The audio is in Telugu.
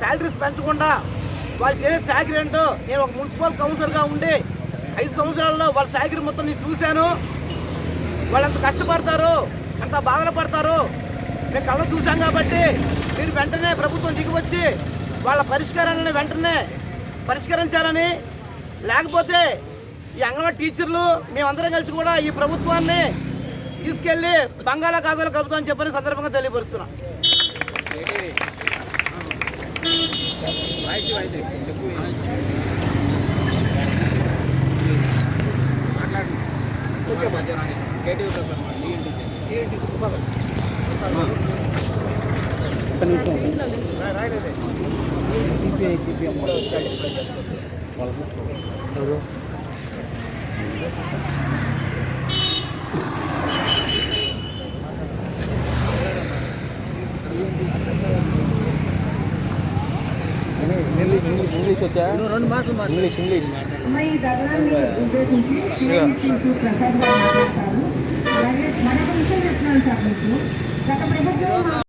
శాలరీస్ పెంచకుండా వాళ్ళు చేసే శాఖరీ ఏంటో నేను ఒక మున్సిపల్ కౌన్సిలర్గా ఉండి ఐదు సంవత్సరాల్లో వాళ్ళ శాఖరీ మొత్తం నేను చూశాను. వాళ్ళు ఎంత కష్టపడతారు ఎంత బాధలు పడతారు మేము కళ్ళ చూసాం కాబట్టి మీరు వెంటనే ప్రభుత్వం దిగి వచ్చి వాళ్ళ పరిష్కారాలను వెంటనే పరిష్కరించాలని. లేకపోతే ఈ అంగన్వాడీ టీచర్లు మేమందరం కలిసి కూడా ఈ ప్రభుత్వాన్ని తీసుకెళ్ళి బంగాళాఖాతంలో కలుపుతామని చెప్పని సందర్భంగా తెలియపరుస్తున్నాం. ఇంగ్లీష్ వచ్చా ఇంగ్లీష్ ఇంగ్లీష్ అమ్మ ఈ ధర్నాన్ని ఉద్దేశించి టీఎంసీ ప్రసాద్ గారు